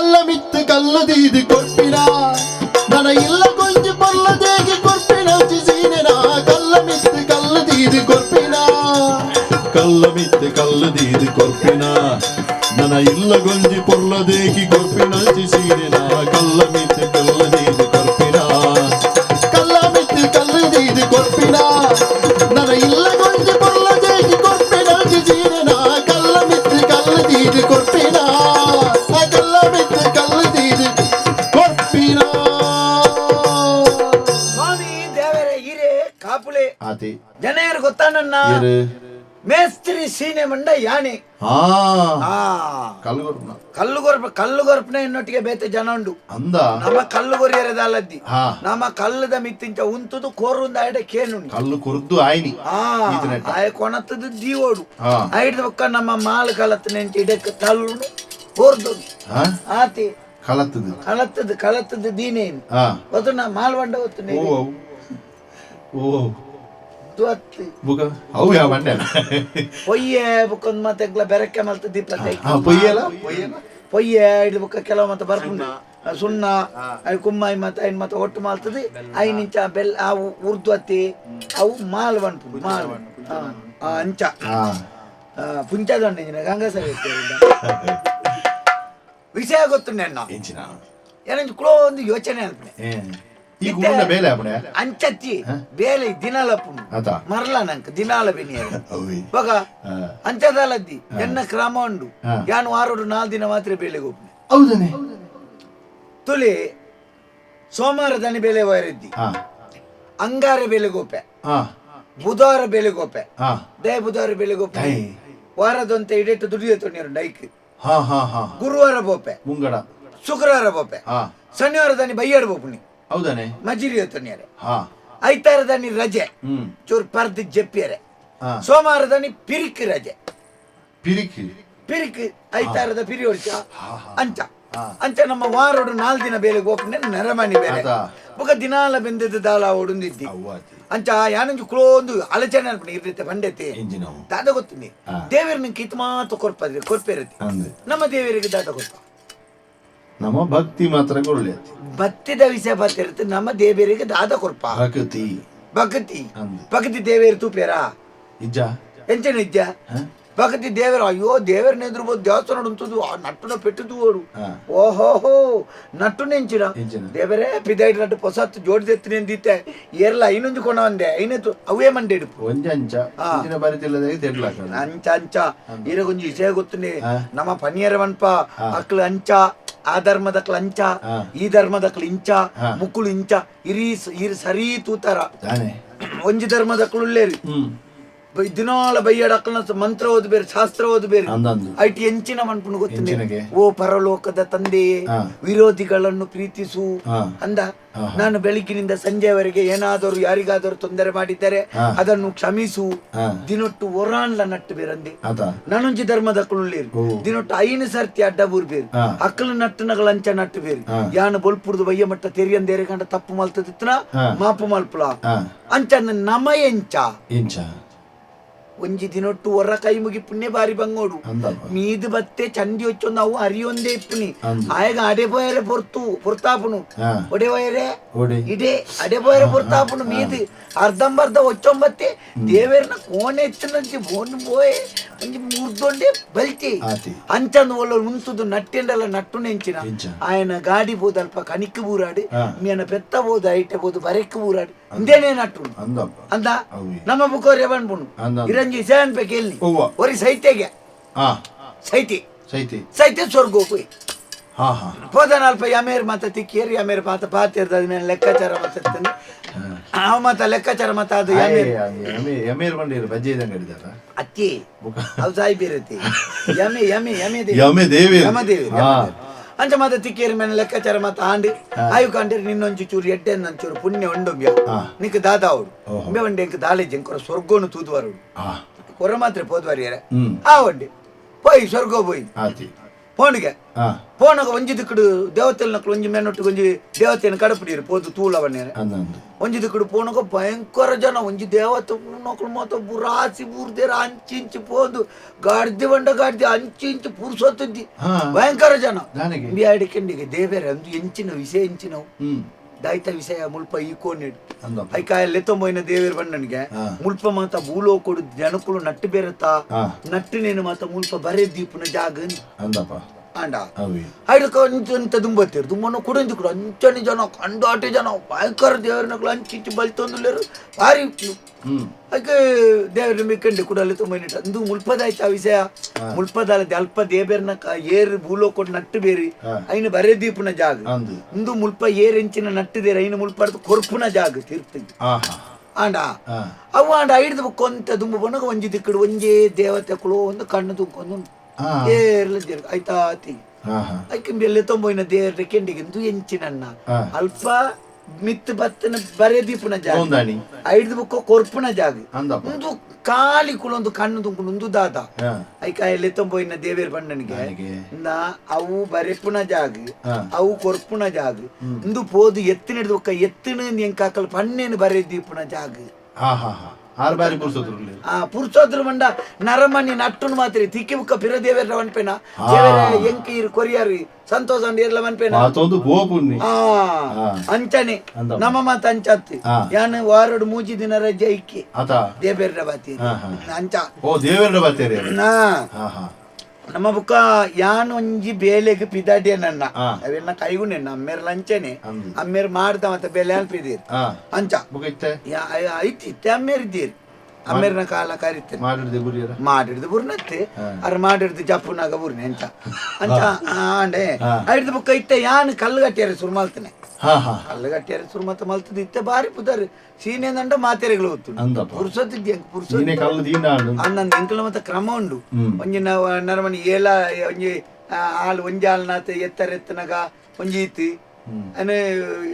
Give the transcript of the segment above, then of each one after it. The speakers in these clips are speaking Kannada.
కళ్ళమిత్తు కళ్ళు తీది కొట్టినా. నన ఇళ్ళ కొంచెం పొల్ల దేగి కొట్టిన. సీనెనా కళ్ళమిత్తు కళ్ళు తీది కొట్టినా. కళ్ళమిత్తు కళ్ళు తీది కొట్టినా. నన ఇళ్ళ గొంజి పొల్ల దేగి కొట్టిన. సీనెనా కళ్ళమిత్తు ಜನೇರು ಗೊತ್ತಾನನ್ನ ಏರು ಮೇಸ್ತ್ರಿ ಸೀನೆ ಮಂಡ ಯಾನೆ ಆ ಆ ಕಲ್ಲು ಕೊಡ್ನ ಕಲ್ಲು ಗೊರಪ ಕಲ್ಲು ಗೊರಪನೆ ಎನ್ನೊಟ್ಟಿಗೆ ಬೇತೆ ಜನ ಉಂಡು ಅಂದ ನಮ್ಮ ಕಲ್ಲು ಗೊರಿಯರದಲ್ಲದ್ದಿ ಹಾ ನಮ್ಮ ಕಲ್ಲದ ಮಿತ್ತಿಂಚ ಉಂತುದು ಕೋರುಂದ ಆಯ್ಡೆ ಕೇನುಂಡು ಕಲ್ಲು ಕೊರ್ದು ಆಯ್ನಿ ಆ ಈತನಟ್ಟ. ಆಯ ಕೊಣತದು ದೀವೋಡು ಹಾ ಐಡ್ ಒಕ್ಕ ನಮ್ಮ ಮಾಲ್ ಕಲತ್ ನೆಂಚ ಹೊತ್ತು ಬುಗ ಅವು ಯಾವ ಮಂಡ್ಯ ಪೊಯ್ಯೆ ಬುಕ್ಕೊಂದು ಮತ್ತೆ ಬೆರಕೆ ಮಲ್ತ ದೀಪ ಪೊಯ್ಯಲ್ಲ ಪೊಯ್ಯೆ ಇಡ್ ಬುಕ್ಕ ಕೆಲವು ಮತ್ತೆ ಬರ್ಪುಂಡು ಸುಣ್ಣ. ಕುಮ್ಮಾಯಿ ಮತ್ತೆ ಐನ್ ಮತ್ತೆ ಒಟ್ಟು ಮಾಲ್ತದೆ. ಐನಿಂಚ ಬೆಲ್ ಅವು ಉರ್ದು ಹತ್ತಿ ಅವು ಮಾಲ್. ಬಂತು ಮಾಲ್ ಅಂಚ. ಪುಂಚದೊಂಡಿನ ಗಂಗಸರಿ ವಿಷಯ ಗೊತ್ತು ನೆನ್ನ ಏನಂಚ ಕುಳೋ ಒಂದು ಯೋಚನೆ ಏ. ಈಗ ಉಂಡ ಬೇಲೆ ಅಪ್ಪಣೆ ಅಂಚತ್ತಿ ಬೇಲೆ ದಿನಾಲ ಪುಂಡು ಆತ ಮರಲ ನಂಕ ದಿನಾಲ ಬೆನಿಯರು ಬಗ ಅಂಚದಲ್ಲದ್ದಿ ಎನ್ನ ಕ್ರಮ ಉಂಡು. ಯಾನು ವಾರೋಡು ನಾಲ್ ದಿನ ಮಾತ್ರ ಬೇಲೆಗೆ ಹೋಗ್ನೆ ಹೌದನೆ? ತುಳಿ ಸೋಮವಾರ ದನಿ ಬೇಲೆ ವೈರದ್ದಿ ಅಂಗಾರ ಬೆಲೆಗೋಪೆ ಹಾ. ಬುಧವಾರ ಬೆಲೆಗೋಪೆ ಹಾ. ದೇ ಬುಧವಾರ ಬೇಲೆ ಗೋಪೆ ವಾರದಂತೆ ಇಡೆಟ್ಟು ದುಡಿಯ ಡೈಕ್ ಹಾ ಹಾ ಹಾ. ಗುರುವಾರ ಬೋಪೆ ಮುಂಗಡ. ಶುಕ್ರವಾರ ಬೋಪೆ ಶನಿವಾರ ದನಿ ಬೈಯಾಡು ಬೋಪುನಿ ಹೌದನೆ? ಮಜಿರಿಯ ಹೊತ್ತನಿಯರೆ ಹಾ. ಐತಾರ ದಾನಿ ರಜೆ. ಹ್ಮ್. ಚೂರು ಪರ್ದಿ ಜಪ್ಪಿಯರೆ. ಹಾ. ಸೋಮವಾರ ದಾನಿ ಪಿರಿಕ್ ರಜೆ. ಪಿರಿಕಿ. ಪಿರಿಕ್ ಐತಾರದ ಪಿರಿ ವರ್ಷ ಹಾ ಹಾ. ಅಂಚ. ಅಂಚ ನಮ್ಮ ವಾರೋಡು ನಾಲ್ ದಿನ ಬೇಲೆ ಗೋಪನೆ ನೆರಮಣಿ ಬೇಲೆ. ಆತ. ಬೊಕ ದಿನಾಲ ಬೆಂದಿದ್ದ ದಾಲ ಓಡುಂದಿದ್ದಿ ಅವ್ವಾತಿ ಅಂಚ ಆ ಕ್ಲೋಂದು ಅಲಚನೆ ಅನ್ಪಣಿ ಇರ್ತೈತೆ ಬಂಡೈತೆ ಎಂಜಿನವು. ದಾದ ಗೊತ್ತಿನಿ ಹಾ. ದೇವರನ್ನ ಕಿತ್ ಮಾತು ಕೊರ್ಪದ್ರಿ ಕೊರ್ಪೆ ಇರತ್ತೆ ನಮ್ಮ ದೇವರಿಗೆ ದಾದ ಕೊರ್ಪ ನಮ್ಮ ಭಕ್ತಿ ಮಾತ್ರ ಕೊಳ್ಳತಿ ಬತ್ತಿದ ವಿಷಯ ಬರ್ತಿರುತ್ತೆ ನಮ್ಮ ದೇವರಿಗೆ ದಾದ ಕೊರ್ಪ. ಭಕ್ತಿ. ಭಕ್ತಿ. ಭಕ್ತಿ ಭಕ್ತಿ ದೇವೇರು ತೂಪೇರ ಇಜ್ಜ ಎಂಚ ನಿಜ? ಹ? ಭಕ್ತಿ ದೇವರು ಅಯ್ಯೋ ದೇವರ ನೆದ್ರಬಹುದು ದೇವಸ್ಥಾನ ಉಂಟದು ಆ ನಟ್ಟುನ ಪೆಟ್ಟುದು ಅವರು. ಹಾ. ಓಹೋಹೋ ನಟ್ಟು ನೆಂಚಿನ. ಎಂಚಿನ ದೇವರೇ ಪಿದೈಡ್ ನಟ್ಟು ಹೊಸತ್ತು ಜೋಡಿದೆತ್ತಿನ ಎಂದಿತ್ತೆ ಏರ್ಲ ಐನೊಂದು ಕೊಣ ಒಂದೆ ಐನತ್ತು ಅವೇ ಮಂಡೆ ಇಡುಪು ಒಂಜ ಅಂಚ ಹಾ. ಇಂಚಿನ ಬರಿತಿಲ್ಲದಾಗ ತೆಡ್ಲಾಕ ಅಂಚ ಅಂಚ. ಇರಗೊಂಜಿ ವಿಷಯ ಗೊತ್ತುನೆ. ಹಾ. ನಮ್ಮ ಪನಿಯರ ಮನ್ಪ ಅಕ್ಲು ಅಂಚ. ಆ ಧರ್ಮದ ಕ್ಲಂಚ ಈ ಧರ್ಮದ ಕ್ಲಿಂಚ. ಮುಕ್ಕುಳು ಇಂಚ ಇರಿ ಇರಿ ಸರಿ ತೂತರ. ಒಂಜಿ ಹ್ಮ್. ಬೈ- ದಿನಾಲ ಬೈಯಡ ಅಕ್ಲನ ಮಂತ್ರ ಓದ್ ಬೇರೆ ಶಾಸ್ತ್ರ ಓದ್ ಬೇರೆ ಅಂದಂದು. ಐಟಿ ಎಂಚಿನ ಮನ್ಪುಣ ಗೊತ್ತಿದೆ ಓ ಪರಲೋಕದ ತಂದೆಯೇ ವಿರೋಧಿಗಳನ್ನು ಪ್ರೀತಿಸು ಅಂದ. ನಾನು ಬೆಳಗಿನಿಂದ ಸಂಜೆವರೆಗೆ ಏನಾದರೂ ಯಾರಿಗಾದರೂ ತೊಂದರೆ ಮಾಡಿದ್ದರೆ ಅದನ್ನು ಕ್ಷಮಿಸು. ದಿನೊಟ್ಟು ಒರಾನ್ಲ ನಟ್ಟು ಬೇರಂದೆ. ನನೊಂಜಿ ಧರ್ಮದ ಕುಳ್ಳಿರು. ದಿನೊಟ್ಟು ಐನು ಸರ್ತಿ ಅಡ್ಡ ಬೂರ್ಬೇರಿ. ಅಕ್ಕಲ ನಟ್ಟನಗಳ ಅಂಚ ನಟ್ಟು ಬೇರು. ಯಾನ ಬೊಲ್ಪುರದು ಬಯ್ಯ ಮಟ್ಟ ತೆರಿಯಂದೇರೆ ಕಂಡ ತಪ್ಪು ಮಲ್ತದಿತ್ತನ? ಹಾ. ಮಾಪು ಮಲ್ಪುಲ. ಅಂಚ ನಮ ಎಂಚ. ಒಂಜಿ ದಿನೊಟ್ಟು ಹೊರ ಕೈ ಮುಗಿ ಪುಣ್ಯ ಬಾರಿ ಬಂಗೋಡು ಮೀದ್ ಬತ್ತೆ ಚಂದಿ ಹೊಚ್ಚೊಂದು ಅವು ಹರಿಯೊಂದೇ ಇಪ್ಪುನಿ ಆಯಗ ಅಡೆ ಬಯರೆ ಪೊರ್ತು ಪೊರ್ತಾಪುನು ಒಡೆ ಬಯರೆ ಇಡೇ ಅಡೆ ಬಯರೆ ಪೊರ್ತಾಪುನು ಮೀದ್ ಅರ್ಧಂಬರ್ಧ ಹೊಚ್ಚೊಂಬತ್ತೆ ದೇವೇರ್ನ ಕೋಣೆ ಎತ್ತಿನಂಚಿ ಬೋನ್ ಬೋಯೆ ಒಂಜಿ ಮೂರ್ದೊಂಡೆ ಬಲ್ತಿ ಅಂಚಂದು ಒಳ್ಳೆ ಉಣ್ಸುದು ನಟ್ಟೆಂಡಲ್ಲ ನಟ್ಟು ನೆಂಚಿನ ಆಯನ ಗಾಡಿ ಬೋದಲ್ಪ ಕಣಿಕ್ ಬೂರಾಡಿ ಮೀನ ಪೆತ್ತ ಬೋದ ಐಟೆ ಬೋದು ಬರೆಕ್ ಬೂರಾಡಿ ಅಂದೇನೇ ನಟ್ಟು ಅಂದ ನಮ್ಮ ಬುಕ್ಕವ್ರು ಎವನ್ ಬುಣ್ಣು ಇರಂಜಿ ಸೇವನ್ ಪೇ ಕೇಳಿ ಒರಿ ಸೈತೆಗೆ ಸೈತಿ ಸೈತಿ ಸೈತೆ ಸ್ವರ್ಗ ಹೋಗಿ ಹೋದ ನಾಲ್ಪ ಯಮೇರ್ ಮಾತ ತಿಕ್ಕೇರಿ ಯಮೇರ್ ಮಾತ ಪಾತಿರ್ದ ಮೇಲೆ ಲೆಕ್ಕಾಚಾರ ಮಾತಾಡ್ತಾನೆ ಅವ ಮಾತ ಲೆಕ್ಕಾಚಾರ ಮಾತ ಅದು ಯಮೇರ್ ಯಮೇರ್ ಬಂದಿರು ಬಜ್ಜಿ ಇದಂಗ ಹಿಡಿದಾರ ಅತ್ತಿ ಅವು ಸಾಯಿ ಬೀರತಿ ಯಮೆ ಯಮೆ ಯಮೆ ದೇವಿ ಯಮ ದೇವಿ ಅಂಚ ಮಾತ ತಿಕ್ಕೇರಿ ಮೇಲೆ ಲೆಕ್ಕಾಚಾರ ಮಾತ ಆಂಡಿ ಆಯು ಕಂಡಿರಿ ನಿನ್ನೊಂಚು ಚೂರು ಎಡ್ಡೆ ನಂಚೂರು ಪುಣ್ಯ ಉಂಡೊಂಬ್ಯ. ನಿಕ್ ದಾದ ಅವಡು ಒಮ್ಮೆ ಉಂಬೆ ಒಂಡೆ ಇಂಕ ದಾಳೆ ಜಂಕರ ಸ್ವರ್ಗೋನು ತೂದುವರು. ಕೊರ ಮಾತ್ರ ಪೋದ್ವಾರಿಯರ. ಆ ಒಂಡೆ. ಪೋಯ್ ಸ್ವರ್ಗ ಪೋಯ್. ಆತಿ ಫೋನ್ಗೆ ಹಾ ಫೋನಾಗ ಒಂಜಿ ದಿಕ್ಕಡು ದೇವತೆಲ್ ನಕ್ಲು ಒಂಜಿ ಮೆನ್ನೊಟ್ಟಿಗೆ ಒಂಜಿ ದೇವತೆಯನ್ನು ಕಡಪಿಡಿರು ಪೋದು ತೂಲವನ್ನೇನೆ ಅಂದಂದು ಒಂಜಿ ದಿಕ್ಕಡು ಪೋನಾಗ ಭಯಂಕರ ಜನ ಒಂಜಿ ದೇವತೆ ನಕ್ಲು ಮಾತ ಬುರಾಸಿ ಬೂರ್ದೇರ ಅಂಚಿ ಇಂಚಿ ಪೋದು ಗಾಡ್ದೆ ಬಂಡ ಗಾಡ್ದೆ ಅಂಚಿ ಇಂಚಿ ಪುರ್ಸೊತ್ತಿದ್ದಿ ಹಾ ಭಯಂಕರ ಜನ ದಾನಿಗೆ ಬಿಯಾಡಿಕೆಂಡಿಗೆ ದೇವೇರ ಅಂದು ಎಂಚಿನ ವಿಷಯ ಎಂಚಿನವು ದಾಯ್ತ ವಿಷಯ ಮುಲ್ಪ ಈ ಕೋನೆಡು ಅಂದಪ್ಪ ಐಕಾಯ ಲೆತ್ತೊಂಬೋಯ್ನ ದೇವೇರ್ ಬಂಡನಿಗೆ. ಮುಲ್ಪ ಮಾತ ಭೂಲೋ ಕೊಡು ಜನಕುಲು ನಟ್ಟು ಬೇರತ್ತ. ನಟ್ಟು ನೇನು ಮಾತ ಮುಲ್ಪ ಬರೇ ದೀಪನ ಜಾಗ ಅಂದಪ್ಪ ಆಂಡ ಅವಿ ಐಡಕ ಅಂಚ ದುಂಬತ್ತೀರು ದುಮ್ಮನ ಕುಡಂದಿ ಕೂಡ. ಅಂಚನೆ ಜನ ಕಂಡಾಟಿ ಜನ ಭಯಂಕರ ದೇವರನಗಳು ಅಂಚಿಂಚು ಬಲ್ತೊಂದುಲೇರು ಭಾರಿ ಅದಕ್ಕೆ ದೇವರ ಮಿಕ್ಕಂಡಿ ಕೂಡ ತುಂಬ ತುಂಬ ಅಂದು ಮುಲ್ಪದಾಯ್ತು ಆ ವಿಷಯ ಮುಲ್ಪದಲ್ಲದೆ ಅಲ್ಪ ದೇಬೇರ್ನ ಏರು ಭೂಲೋ ಕೊಟ್ಟು ನಟ್ಟು ಬೇರಿ. ಐನ ಬರೇ ದೀಪನ ಜಾಗ. ಇಂದು ಮುಲ್ಪ ಏರೆಂಚಿನ ನಟ್ಟಿದೇರ ಐನ ಮುಲ್ಪಡ್ದು ಕೊರ್ಪುನ ಜಾಗ ತೀರ್ತಿದ್ದು ಆಂಡ ಅವು ಆಂಡ ಹಿಡಿದು ಕೊಂತ ದುಂಬು ಬಣ್ಣಗ ಒಂಜಿ ದಿಕ್ಕಡು ಒಂಜೇ ದೇವತೆ ಕುಳು ಒಂದು ಕಣ್ಣು ತುಂಕೊಂಡು ಹಾ. ಏರ್ಲ ಜೀರ್ಗ ಆಯ್ತಾ ತಿ ಹಾ ಹಾ. ಐಕೆ ದೇರ್ ತೊಂಬೈನ ದೇವರ ಕೆಂಡಿಗೆಂದು ಎಂಚಿನನ್ನ. ಹಾ. ಅಲ್ಪ ಮಿತ್ ಬತ್ತನ ಬರೆ ದೀಪುನ ಜಾಗ. ಐದು ಐಡ್ದು ಬುಕ್ಕ ಕೊರ್ಪುನ ಜಾಗ. ಒಂದು ಕಾಲಿ ಕುಲೊಂದು ಕಣ್ಣು ತುಂಕೊಂಡು ಒಂದು ದಾದ. ಐಕ ಎಲ್ಲಿ ತೊಂಬೋಯ್ನ ದೇವೇರ್ ಬಣ್ಣನಿಗೆ. ನಾ ಅವು ಬರೆಪುನ ಜಾಗ. ಅವು ಕೊರ್ಪುನ ಜಾಗ. ಇಂದು ಪೋದು ಎತ್ತಿನ ಹಿಡಿದು ಎತ್ತಿನ ಎಂಕಾಕಲ್ ಪಣ್ಣೇನು ಬರೆ ದೀಪುನ ಜಾಗ. ಹಾ ಹಾ ಹಾ. ಆರು ಬಾರಿ ಪುರ್ಸೋದ್ರಲ್ಲಿ ಆ ಪುರುಷೋದ್ರ ಮಂಡ ನರಮನಿ ನಟ್ಟುನು ಮಾತ್ರಿ ತಿಕ್ಕಿ ಬುಕ್ಕ ಪಿರ ದೇವೇರ ವನ್ಪೇನ ಎಂಕಿ ಕೊರಿಯಾರಿ ಸಂತೋಷ ಅಂಡ್ ಇರ್ಲ ವನ್ಪೇನ ಮಾತೊಂದು ಗೋಪುಣ್ಣಿ ಆ ಹಾ. ಅಂಚನೆ ಅಂದ. ನಮ್ಮ ಮಾತ ಅಂಚತ್ತಿ ಹಾ. ಯಾನ್ ವಾರಡು ಮೂಜಿ ದಿನ ರಜೆ ಇಕ್ಕಿ ಆತ ದೇಬೇರ್ರ ಬಾತಿ ಹಾ ಹಾ ಅಂಚ ಓ ದೇವೇರ ಬತ್ತೇರಿ ನಾ ಹಾ ಹಾ ನಮ್ಮ ಬುಕ್ಕ ಯಾನ್ ಒಂಜಿ ಬೇಲೆಗ್ ಪಿದಾಡಿಯ ನನ್ನ. ಅವೆಲ್ಲ ಕೈಗುಣೆ ಅಮ್ಮೇರ್ ಲಂಚನೆ. ಅಮ್ಮೇರ್ ಮಾಡ್ದ ಮತ್ತೆ ಬೆಲೆ ಅನ್ಪಿದೀರ್ ಅಂಚ. ಐತಿ ಇತ್ತೆ ಯಾ- ಐ- ಐತಿ ಅಮ್ಮೇರ್ ಇದ್ದೀರಿ. ಅಮ್ಮೇರ್ನ ಕಾಲ ಕರಿತೇನೆ ಮಾಡಿಡ್ದೆ ಬುರ್ನತ್ತೆ. ಅರ್ ಮಾಡಿಡ್ದು ಜಪ್ಪುನಾಗ ಬುರ್ನೆ ಅಂಚ. ಅಂಚ ಆಂಡೆ. ಐಡ್ದು ಬುಕ್ಕ ಇತ್ತೆ ಯಾನ್ ಕಲ್ಲು ಶುರು ಮಾಡ್ತೇನೆ ಹಾ ಹಾ. ಕಲ್ಲು ಗಟ್ಟಿಯಾರ ಶುರು ಮತ್ತೆ ಮಲ್ತದ ಇತ್ತೆ ಬಾರಿ ಪುದಾರಿ. ಸೀನೆ ದಂಡ ಮಾತೆರೆಗಳು ಹೊತ್ತು ಅಂದಪ್ಪ ಪುರುಸೊತ್ತಿದ್ದೆ ಪುರುಸೊತ್ ನೀನೆ ಕಲ್ಲು ದೀನ ಆಂಡು ಅನ್ನೊಂದು ಎಂಕಲ ಮತ್ತೆ ಕ್ರಮ ಉಂಡು. ಒಂಜಿ ನರಮನಿ ಏಲ ಒಂಜಿ ಆ, ಹಾಲು ಒಂಜಿ ಹಾಲ್ನಾಥ ಎತ್ತರ ಎತ್ತನಗ ಒಂಜಿ ಇತ್ತು. ಅನೆ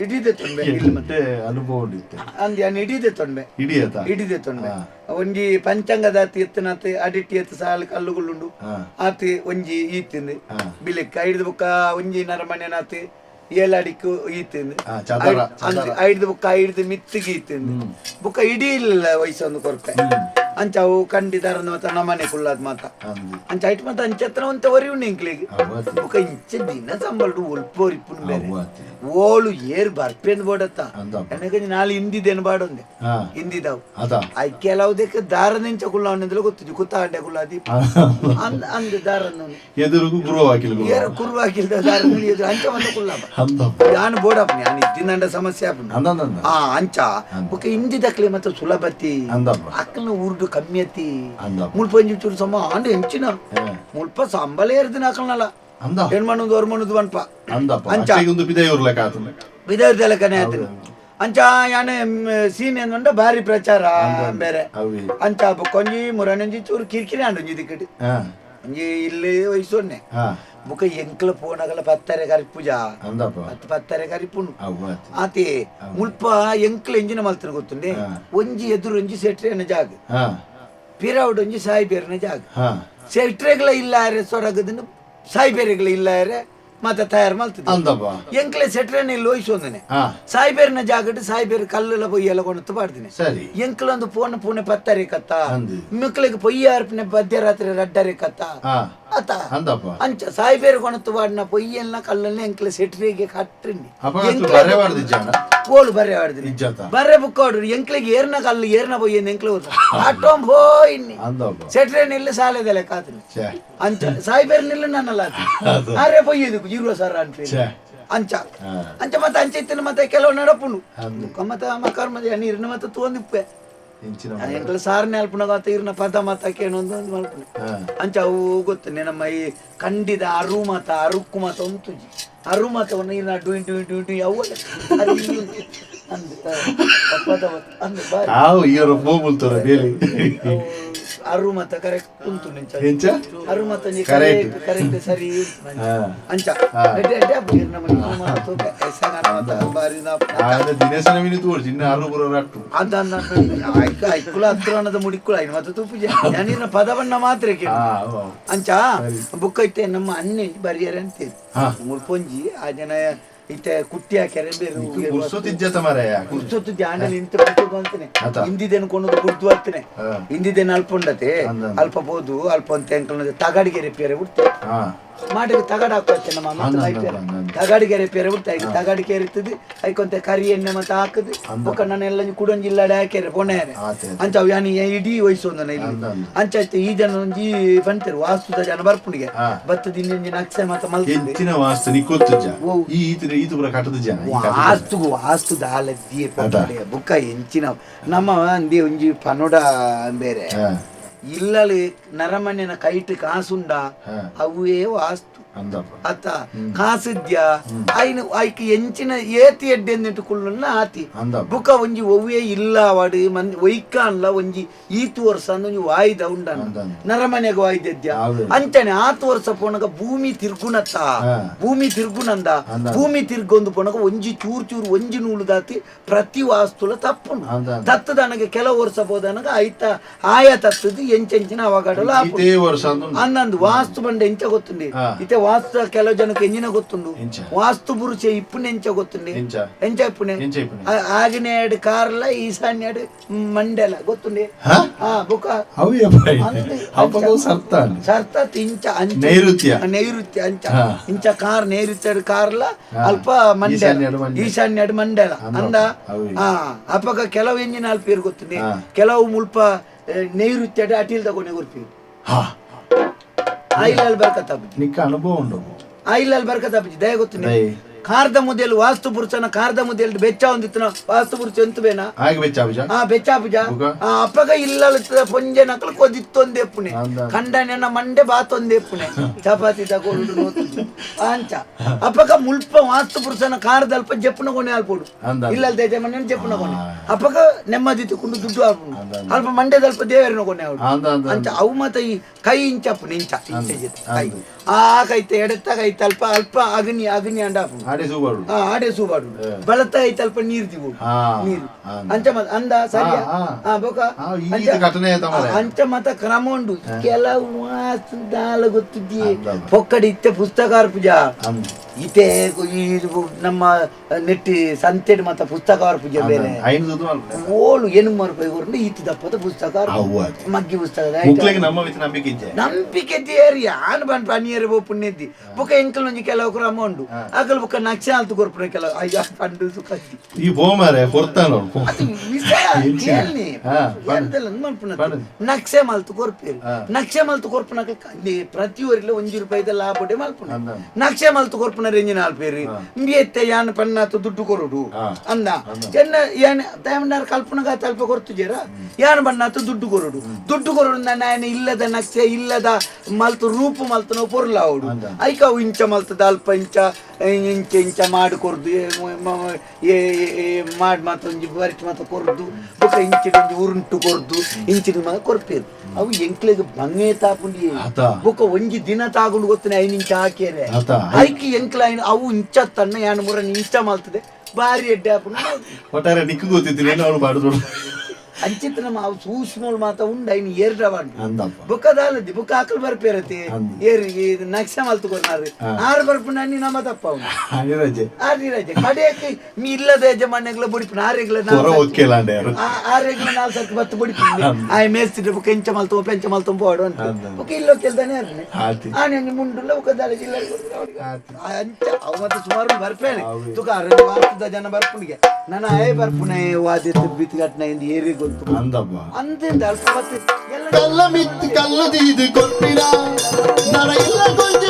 ಇಡಿದೆ ತೊಂಬೆ ಮತ್ತೆ. ಅನುಭವ ಉಂಡಿತ್ತೆ. ಅಂದ್ ಅನ್ ಇಡಿದೆ ತೊಂಬೆ. ಹಿಡಿಯತ ಇಡೀದೆ ತೊಂಬೆ. ಒಂಜಿ ಪಂಚಾಂಗದ ಆತಿ ಎತ್ತನಾತ ಅಡಿಟ್ಟಿ ಎತ್ತ ಸಾಲ ಕಲ್ಲುಗಳುಂಡು ಆತಿ ಒಂಜಿ ಈತಿಂದು. ಬಿಲೆಕ್ಕ ಹಿಡಿದು ಬುಕ್ಕ ಒಂಜಿ ನರಮನೆನಾತಿ ಏಲಾಡಿಕ್ಕು ಈತಿಂದು ಹಾ, ಚದರ, ಐದು ಬುಕ್ಕ ಐದು ಮಿತ್ತಿಗೆ ಈತಿಂದು ಬುಕ್ಕ ಇಡೀ ಇಲ್ಲ ವಯಸ್ಸೊಂದು ಕೊರತೆ ಅಂಚ ಅವು ಕಂಡಿದಾರ ಮಾತ ನಮ್ಮನೆ ಕುಳ್ಳಾದ ಮಾತ ಅಂಚ ಐಟ್ ಮಾತ ಅಂಚತ್ರ ಅಂತ ಒರಿ ಉಂಡು ಇಂಕ್ಲಿಗೆ ಬುಕ್ಕ ಇಂಚ ದಿನ ಸಂಬಳಡು ಪುನ್ ಬೇರೆ ಓಳು ಏರ್ ಬರ್ಪೇನ್ ಬೋಡತ್ತ. ನನಗೆ ನಾಳೆ ಹಿಂದಿದೇನು ಬಾಡೊಂದೆ? ಹಾ. ಹಿಂದಿದಾವು. ಅದ. ಅයි ಕೆಲವುದಕ್ಕೆ ನೆಂಚ ಕುಳ್ಳ ಅಂದ್ರೆ ಗೊತ್ತಿದ್ದು ಕುತ್ತಾಂಡೆ ಕುಳ್ಳಾದಿ ಅಂದ್ ಅಂದ ದಾರನ್ನು ಎದುರುಗು ಗುರುವಾಗಿಲ್ಲ ಏರ ಕುರುವಾಗಿಲ್ದ ದಾರ ಎದುರು ಅಂಚ ಬಂದ ಕುಲ್ಲ ನಾನು ಬೋಡಪ್ಪ ನಾನು ಇದ್ದಿನಂಡ ಸಮಸ್ಯೆ ಆಪುಂಡು ಅಂದಂದ ಆ ಅಂಚ. ಬುಕ್ಕ ಹಿಂದಿದಕ್ಲೆ ಮತ್ತೆ ಸುಲಭತಿ. ಅಕ್ಕನ ಅಕ್ಕಲ್ನ ಊರ್ಡು ಕಮ್ಮಿ ಅತಿ ಅಂದಪ್ಪ ಮುಳ್ಪಂಜಿ ಚೂರು ಸಮ ಆಂಡೆ ಹೆಂಚಿನ ಹಾ. ಮುಲ್ಪ ಸಂಬಳ ಏರ್ದಿನ ಹಾಕಲ್ನಲ್ಲ ಅಂದ ಹೆಣ್ಮಣ್ಣದು ಹೊರಮಣ್ಣದು ಬನ್ಪ ಅಂದಪ್ಪ ಅಂಚ. ಅಚ್ಚೆಗೊಂದು ಬಿದ ಇರ್ಲಕ್ಕ ಆತು ವಿಧವಿಧಲ ಕನೆ ಆಯ್ತು ಅಂಚ ಯಾನೆ ಸೀನ್ ಏನಂಡ ಭಾರಿ ಪ್ರಚಾರ ಬೇರೆ ಅವಿ ಅಂಚ ಬುಕ್ಕೊಂಜಿ ಮುರನಂಜಿ ಚೂರು ಕಿರಿಕಿರಿ ಆಂಡು ಒಂಜಿ ದಿಕ್ಕಡಿ ಹಾ ಒಂಜಿ ಇಲ್ಲಿ ವಯಸ್ಸೊನ್ನೆ ಬುಕ್ಕ ಎಂಕ್ಲ ಪೋನಗಲ ಪತ್ತರೆ ಕರಿ ಪೂಜಾ. ಅಂದಪ್ಪ. ಹತ್ತು ಪತ್ತರೆ ಕರಿಪುಣು ಆತೆ. ಮುಲ್ಪ ಎಂಕ್ಲ ಎಂಜಿನ ಮಲ್ತನ ಗೊತ್ತುಂಡೆ. ಒಂಜಿ ಎದುರು ಒಂಜಿ ಸೆಟ್ರೆನ ಜಾಗ. ಪಿರಾವುಡ್ ಒಂಜಿ ಸಾಯಿ ಬೇರೆನ ಜಾಗ ಸೆಟ್ರೆಗಳ ಇಲ್ಲಾರೆ ಸೊರಗದನ್ನು ಸಾಯಿ ಬೇರೆಗಳ ಇಲ್ಲಾರೆ ಮತ್ತೆ ತಯಾರು ಮಾಡ್ತಿದ್ದೆ ಅಂದಪ್ಪ ಎಂಕ್ಲೆ ಸೆಟ್ರೆನ ಇಲ್ಲಿ ಸಾಯಿಬೇರಿನ ಜಾಗಟ್ ಸಾಯಿಬೇರ್ ಕಲ್ಲೆಲ್ಲ ಪೊಯ್ಯ ಎಲ್ಲ ಕೊಂಡು ಪಾಡ್ತೀನಿ ಸರಿ. ಎಂಕ್ಲೊಂದು ಪೋನ ಪೂನೆ ಪತ್ತರೆ ಕತ್ತ ಮಿಕ್ಲಿಗೆ ಪೊಯ್ಯ ಅರ್ಪಣೆ ಮಧ್ಯರಾತ್ರಿ ರಡ್ಡರೆ ಕತ್ತ ಅತ ಅಂದಪ್ಪ ಅಂಚ ಸಾಯಿಬೇರ್ ಕೊಣತ್ತು ಪಾಡಿನ ಪೊಯ್ಯೆಲ್ಲ ಕಲ್ಲಲ್ಲಿ ಎಂಕ್ಲೆ ಸೆಟ್ರಿಗೆ ಕಟ್ಟಿನಿ ಓಳು ಬರ್ರೆ ಆಡಿದ್ರಿ ಬರ್ರೆ ಬುಕ್ ಆಡ್ರಿ ಎಂಕ್ಲಿಗೆ ಏರ್ನ ಕಲ್ಲು ಏರ್ನ ಪೊಯ್ಯ ಎಂಕ್ಲೆ ಹೋದ ಆಟೋಂ ಹೋಯ್ನಿ. ಸೆಟ್ರೆ ನಿಲ್ಲ ಸಾಲೆದೆಲೆ ಕಾತ್ರಿ. ಅಂಚ ಸಾಯಿಬೇರ್ ನಿಲ್ಲ ನನ್ನಲ್ಲ ಅರೆ ಪೊಯ್ಯದು ಸರ್ ಅಂತ ಛೇ. ಅಂಚ. ಅಂಚ ಮತ್ತೆ ಅಂಚೆ ಇತ್ತಿನ ಮತ್ತೆ ಕೆಲವು ನಡಪುಂಡು ಅಂದು ಮತ್ತೆ ಅಮ್ಮ ಕರ್ಮದ ನೀರಿನ ಮತ್ತೆ ತೋಂದಿಪ್ಪೆ ಎಂಕಲ್ ಸಾರನೆ ಅಲ್ಪನಾಗ ಆತ ಇರ್ನ ಪದ ಮತ ಕೇನೊಂದು ಒಂದು ಅಂಚ ಅವು ಗೊತ್ತು ನಮ್ಮ ಈ ಕಂಡಿದ ಅರು ಮತ ಅರುಕ್ಕು ಮತ ಉಂತು ಅರು ಮತವನ್ನು ಇರ್ನ ಡುಯ್ ಡುಯ್ ಡುಯ್ ಡುಯ್ ಅವು ಅದು ಇಲ್ಲಿ ಉಂಟು. ಅಂದು ಪದ ಮತ. ಅಂದು ಬಾರಿ. ಆವು ಈರ ಬೇಲಿ. ಅರುಮತ ಕರೆಕ್ಟ್ ಕುಂತು ನಿಂಚ ಎಂಚ ಅರುಮತ ನೀ ಕರೆಕ್ಟ್ ಕರೆಕ್ಟ್ ಸರಿ. ಅಂಚ. ಎಡ್ಡೆ ಎಡ್ಡೆ ಬೀರ್ ನಮಗೆ ಮಾತು ಐಸಾ ನಮತ ಬಾರಿ ನಾ ಆದ ದಿನೇಶ ನಮಿನಿ ತೋರ್ಸಿ ಇನ್ನ ಅರು ಬರೋ ರಟ್ಟು ಅದ ಅನ್ನ ಐಕ ಐಕುಲ ಅತ್ರಣದ ಮುಡಿಕುಳ ಇನ್ನು ಮತ್ತೆ ತುಪ್ಪು ನಾನಿನ ಪದವನ್ನ ಮಾತ್ರ ಕೇ ಅಂಚ ಬುಕ್ ಐತೆ ನಮ್ಮ ಅನ್ನಿ ಬರಿಯರೆ ಅಂತೀವಿ ಮುಳ್ಪೊಂಜಿ ಆ ಜನ ಇತ್ತೆ ಕುಟ್ಟಿ ಕೆರೆ ಬೇರೆ ಊರಿಗೆ ಪುರ್ಸೊತ್ ಇಜ್ಜತ ಮಾರಾಯ. ಕುರ್ಸೊತ್ತು ಜಾಣ ನಿಂತು ಬಿಟ್ಟು ಅಂತಾನೆ. ಹಿಂದಿದೆ ಹಿಂದಿದೇನು ಕೊಂಡು ಗುರ್ದು ಹಿಂದಿದೆ ಹಿಂದಿದೇನು ಅಲ್ಪ ಉಂಡತೆ ಅಂದ. ಅಲ್ಪ ಬೋದು ಅಲ್ಪ ಅಂತ ಅಂಕಲ್ ತಗಾಡಿಗೆ ರಿಪೇರಿ ಬಿಡ್ತೆ. ಹಾ. ಮಾಡಿಗೆ ತಗಡ ಹಾಕೋತೆ ನಮ್ಮ ಅಮ್ಮ ಅಂದ, ತಾಯಿ ಗೆರೆ ಪೇರೆ. ಅಂದ, ಅಂದ. ತಗಾಡಿಗೆ ರಿಪೇರೆ ಬಿಡ್ತಾ ಈಗ ಇರ್ತದೆ ಐಕೊಂತೆ ಕರಿ ಎಣ್ಣೆ ಮತ್ತೆ ಹಾಕದು. ಬೊಕ್ಕ ನಾನೆಲ್ಲ ಕುಡೊಂಜಿ ಇಲ್ಲಾಡೆ ಹಾಕ್ಯಾರೆ ಪೊಣೆಯಾರೆ ಅಂತ ಅಂಚ ಅವು ಯಾನಿ ಇಡೀ ವಯಸ್ಸು ಒಂದನ ಇಲ್ಲಿ. ಅಂಚ ಆಯ್ತು ಈ ಜನ ಒಂಜಿ ಬಂತಾರೆ ವಾಸ್ತುದ ಜನ ಬರ್ಪುಣಿಗೆ. ಬತ್ತದ ಇನ್ನೊಂಜಿ ನಕ್ಷೆ ಮತ್ತೆ ಮಲ್ತಿನ ವಾಸ್ತು ನಿಕ್ಕೊತ್ತು. ಈ ಈತ ಈತ ಪುರ ಕಟ್ಟದ ಜನ ಈ ಕಟ್ಟದ ಜನ. ವಾಸ್ತು ವಾಸ್ತು ದಾಲ ದೀಪ ಬುಕ್ಕ ಎಂಚಿನ ನಮ್ಮ ಅಂದಿ ಒಂಜಿ ಪನೋಡ ಬೇರೆ ಹಾ ಇಲ್ಲಲಿ ನರಮಣ್ಯನ ಕೈಟ್ ಕಾಸುಂಡ ಹಾ. ಅತ್ತ ಕಾಸಿದ್ಯ ಐನ ಐಕ್ ಎಂಚಿನ ಏತಿ ಎಡ್ಡೆ ಅಂದಿಟ್ಟು ಕುಳ್ಳುನ್ನ ಆತಿ ಬುಕ ಒಂಜಿ ಒವ್ವೇ ಇಲ್ಲ ವಾಡಿ ಮನ್ ಒಯ್ಕ ಅನ್ಲ ಒಂಜಿ ಈತು ವರ್ಷ ಅಂದ್ ಒಂಜಿ ವಾಯ್ದ ಉಂಡನ. ನರಮನೆಗ ವಾಯ್ದದ್ಯ. ಅಂಚನೆ ಆತು ವರ್ಷ ಪೋಣಗ ಭೂಮಿ ತಿರ್ಗುಣತ್ತ ಭೂಮಿ ತಿರ್ಗುನಂದ. ಭೂಮಿ ತಿರ್ಗೊಂದು ಪೋಣಗ ಒಂಜಿ ಚೂರು ಚೂರು ಒಂಜಿ ನೂಲು ದಾತಿ ಪ್ರತಿ ವಾಸ್ತುಲ ತಪ್ಪುಂಡು ಅಂದ. ತತ್ತದನಗೆ ಕೆಲವು ವರ್ಷ ಬೋದನಗ ಐತ ಆಯ ತತ್ತದು ಎಂಚೆಂಚಿನ ಅವಘಡಲು ಅನ್ನಂದು ವಾಸ್ತು ಬಂಡೆ ಎಂಚ ಗೊತ್ತುಂಡಿ. ಇತ್ತೆ ವಾಸ್ತು ಕೆಲವು ಜನಕ್ಕೆ ಎಂಜಿನ ಗೊತ್ತುಂಡು ಎಂಚ? ವಾಸ್ತು ಬುರುಚ ಇಪ್ಪುನೆ ಎಂಚ ಗೊತ್ತುಂಡಿ ಎಂಚ? ಎಂಚ ಇಪ್ಪುನೆ ಎಂಚ ಇಪ್ಪುನೆ? ಆಗಿನೇಡು ಕಾರ್ಲ ಈಶಾನ್ಯಡು ಮಂಡೆಲ ಗೊತ್ತುಂಡಿ ಹಾ? ಹಾ ಬುಕ ಅವು ಅಂದು ಅಪ್ಪಗೂ ಸರ್ತ ಸರ್ತ ಇಂಚ ಅಂಚ ನೈಋತ್ಯ. ನೈಋತ್ಯ ಅಂಚ ಹಾ. ಇಂಚ ಕಾರ್ ನೈಋತ್ಯ ಕಾರ್ಲ ಹಾ. ಅಲ್ಪ ಮಂಡೆಲ ಈಶಾನ್ಯಡು ಮಂಡೆಲ. ಈಶಾನ್ಯಡು ಮಂಡೆಲ ಅಂದ. ಅಂದ ಅವು. ಹಾ ಅಪ್ಪಗ ಕೆಲವು ಎಂಜಿನ ಅಲ್ಪ ಇರ್ ಗೊತ್ತುಂಡಿ ಹಾ. ಕೆಲವು ಮುಲ್ಪ ಆ, ನೈಋತ್ಯಡು ಅಟಿಲ್ ತಗೊಂಡೆ ಗುರ್ಪಿ ಹಾ ಆಯಿಲಲ್ಲಿ ಬರ್ಕತ್ತ ನಿಕ್ಕ ಅನುಭವ ಉಂಡು ಆಯಿಲಲ್ಲಿ ಬರ್ಕತ್ತ ಬಜ್ಜಿ ದಯ ಗೊತ್ತುಂಡಿ ದಯ. ಕಾರ್ದ ಮುದ್ದೆಲ್ ವಾಸ್ತು ಪುರುಷನ ಕಾರ್ದ ಮುದ್ದೆಲ್ ಬೆಚ್ಚ ಒಂದಿತ್ತು ವಾಸ್ತು ಪುರುಷ ಎಂತ ಬೇನ ಹಾಗೆ ಬೆಚ್ಚ ಅಭಿಜ ಆ ಬೆಚ್ಚಾಪುಜ ಉಗ? ಆ ಅಪ್ಪಗ ಇಲ್ಲ ಪೊಂಜೆ ನಕಲು ಕೊದಿತ್ತೊಂದೆ ಪುಣೆ ಅಂದ. ಕಂಡನ ಮಂಡೆ ಬಾತೊಂದೆ ಪುಣೆ ಚಪಾತಿ ತಗೊಂಡು ನೋಡ್ತಿದ್ದೆ. ಅಂಚ ಅಪ್ಪಗ ಮುಲ್ಪ ವಾಸ್ತು ಪುರುಷನ ಕಾರ್ದಲ್ಪ ಜಪ್ಪನ ಕೊನೆ ಅಲ್ಪೋಡು ಅಂದ. ಇಲ್ಲ ದೇಜ ಮನೆ ಜಪ್ಪನ ಕೊನೆ ಆ. ಅಪ್ಪಗ ನೆಮ್ಮದಿ ತಿಕ್ಕೊಂಡು ದುಡ್ಡು ಆಡ್ಪುಡು ಅಂದ. ಅಲ್ಪ ಮಂಡ್ಯದಲ್ಪ ದೇವರಿನ ಕೊನೆ ಅವಳು ಅಂದ ಅಂದ ಅಂಚ ಅವು ಮತ ಈ ಕೈ ಇಂಚಪ್ಪು ನಿಂಚ ಇಂಚ ಜೊತೆ ಕೈ ಅಂದ. ಆ ಕೈತೆ ಎಡತ್ತ ಕೈತೆ ಅಲ್ಪ ಅಲ್ಪ ಅಗ್ನಿ ಅಗ್ನಿ ಅಂಡಾಪು ಆಡೆ ಸೂಬಾಡು ಆ ಆಡೆ ಸೂಬಾಡು ಬಲತ ಐತೆ ಅಲ್ಪ ನೀರು ದಿಗೋಡು ಹಾ ನೀರು ಅಂದ. ಅಂಚ ಮತ ಅಂದ ಸರಿಯಾ ಹಾ, ಹಾ. ಆ ಬೋಕ ಆ, ಈ ಅಂಚ- ಇದು ಘಟನೆ ಆಯ್ತಾ ಮಾರ್ರೆ? ಆ, ಅಂಚ ಮತ ಕ್ರಮ ಉಂಡು ಕೆಲವು ಮಾತು ದಾಲ ಗೊತ್ತಿದ್ದಿ ಅಂದ. ಪೊಕ್ಕಡಿ ಇತ್ತೆ ಪುಸ್ತಕ ಪೂಜಾ ಇತ್ತೆ ಈ ನಮ್ಮ ನೆಟ್ಟಿ ಸಂತೆಡ್ ಮತ ಪುಸ್ತಕ ಪೂಜೆ ಬೇರೆ. ಓಳು ಏನು ರೂಪಾಯಿ ಕೊರ್ಕೊಂಡು ಇತ್ತು ದಪ್ಪದ ಪುಸ್ತಕ ಮಗ್ಗಿ ಪುಸ್ತಕ ನಂಬಿಕೆ ದೇರಿ ಆನ್ ಬನ್ ಪನಿಯರ್ ಬೋ ಪುಣ್ಯದ್ದಿ ಬುಕ ಎಂಕಲ್ ಒಂಜಿ ಕೆಲವು ಕ್ರಮ ಉಂಡು ಬುಕ ನಕ್ಷೆ ಆಲ್ತು ಕೊರ್ಪುನ ಕೆಲವು. ಅಯ್ಯ ಪಂಡು ಸುಖ ಈ ಬೋ ಕೊಡ್ತಾನ ಅದು ವಿಷಯ? ಕೇಳಿ ಎಂತೆಲ್ಲ ಮಲ್ಪುನ ನಕ್ಷೆ ಮಲ್ತು ಕೊರ್ಪೇರು. ನಕ್ಷೆ ಮಲ್ತು ಕೊರ್ಪುನ ಪ್ರತಿ ಊರಿಲ್ಲ ಒಂಜಿ ರೂಪಾಯಿದ ಲಾಭ ಮಲ್ಪುನ. ನಕ್ಷೆ ಮಲ್ತು ಕೊರ್ಪುನ ನಾಲ್ಕು ಆಲ್ಪೇರಿ ಎತ್ತೆ ಯಾನ್ ಪನ್ನಾತು ದುಡ್ಡು ಕೊರುಡು. ಅಂದ. ಚೆನ್ನ ಏನ್ ತಯಮಂಡಾರ ಕಲ್ಪನಗ ತಲ್ಪ ಕೊರ್ತುಜೇರ ಯಾನ್ ಬಣ್ಣಾತು ದುಡ್ಡು ಕೊರುಡು ದುಡ್ಡು ಕೊರುಡು ನಾನು ಇಲ್ಲದ ನಕ್ಷೆ ಇಲ್ಲದ ಮಲ್ತು ರೂಪು ಮಲ್ತು ನಾವು ಪೊರ್ಲಾವುಡು ಅವಡು ಐಕ ಅವು ಇಂಚ ಮಲ್ತದ ಅಲ್ಪ ಇಂಚ ಇಂಚ ಇಂಚ ಮಾಡಿ ಕೊರ್ದು. ಮಾಡಿ ಮಾತ್ರ ಒಂಜಿ ಬರಿಚ್ ಮಾತ್ರ ಕೊರ್ದು. ಬೊಕ ಇಂಚಿನ ಒಂಜಿ ಉರುಂಟು ಕೊರ್ದು. ಇಂಚಿನ ಮಾತ್ರ ಕೊರ್ಪೇರು. ಅವು ಎಂಕ್ಲೆಗ್ ಬಂಗೆ ತಾಪುಂಡಿ. ಬೊಕ ಒಂಜಿ ದಿನ ತಾಗುಂಡು ಗೊತ್ತಿನ ಐನಿಂಚ ಆತ. ಐಕಿ ಎಂಕ್ಲ ಐನ್ ಅವು ಇಂಚ ತನ್ನ ಯಾನ್ ಮುರ ಇಂಚ ಮಾಲ್ತದೆ. ಬಾರಿ ಎಡ್ಡೆ ಹಾಕೊಂಡು ಒಟ್ಟಾರೆ ನಿಕ್ಕು ಗೊತ್ತಿದ್ದೀನಿ ಏನು ಅವಳು ಅಂಚಿತ್ ಮಾವು ಸೂಕ್ಷ್ಮಗಳು ಮಾತ ಉಂಡ ಐನ್ ಏರ್ಡ ಬಾಂಡು. ಅಂದಪ್ಪ ಬುಕ್ಕದಾಲದಿ ಬುಕ್ಕ ಆಕಲ್ ಬರ್ಪೇರತಿ. ಏರಿ ಇದು ನಕ್ಷ ಮಲ್ತು ಕೊರ್ನಾರು ಆರು ಬರ್ಪುಂಡು ಅನ್ನಿ ನಮ್ಮ ತಪ್ಪ ಅವ್ನು. ಅನಿರಜೆ ಆರಿ ರಜೆ. ಕಡೆಯಕ್ಕೆ ಮೀ ಇಲ್ಲದ ಯಜಮಾನ್ಯಗಳ ಬುಡಿಪಿನ ಆರೆಗಳ ಹೊರ ಒಕ್ಕೆಲಾಂಡೆ ಯಾರು ಆರೆಗಳ ನಾಲ್ ಸರ್ತಿ ಬತ್ತು ಬುಡಿಪಿನ ಆಯ್ ಮೇಸ್ತಿದ್ರೆ ಬುಕ್ಕ ಎಂಚ ಮಲ್ತು ಪೆಂಚ ಮಲ್ತು ಪೋಡು ಅಂತ. ಬುಕ್ಕ ಇಲ್ಲೋ ಕೆಲ್ದಾನೆ ಅರ್ನೆ. ಆನೆ ಮುಂಡುಲ್ಲ ದಾಳಿ ಜಿಲ್ಲ ಅಂಚ ಅವ ಮತ್ತೆ ಸುಮಾರು ಬರ್ಪೇನೆ. ತುಕ ಜನ ಬರ್ಪುಣಿಗೆ ನನ್ನ ಆಯ್ ಬರ್ಪುಣೆ ವಾದ್ಯ ಬಿತ್ತು ಇಂದ ಏರಿ ಗೊತ್ತು ಅಂದಪ್ಪ ಅಂದಿಂದ ಅಲ್ಪ ಬತ್ತು ಎಲ್ಲ ಕಲ್ಲ ಮಿತ್ತು ಕಲ್ಲ ದೀದು ಕೊರ್ಪಿನ ನರ ಇಲ್ಲ ಕೊಂಚ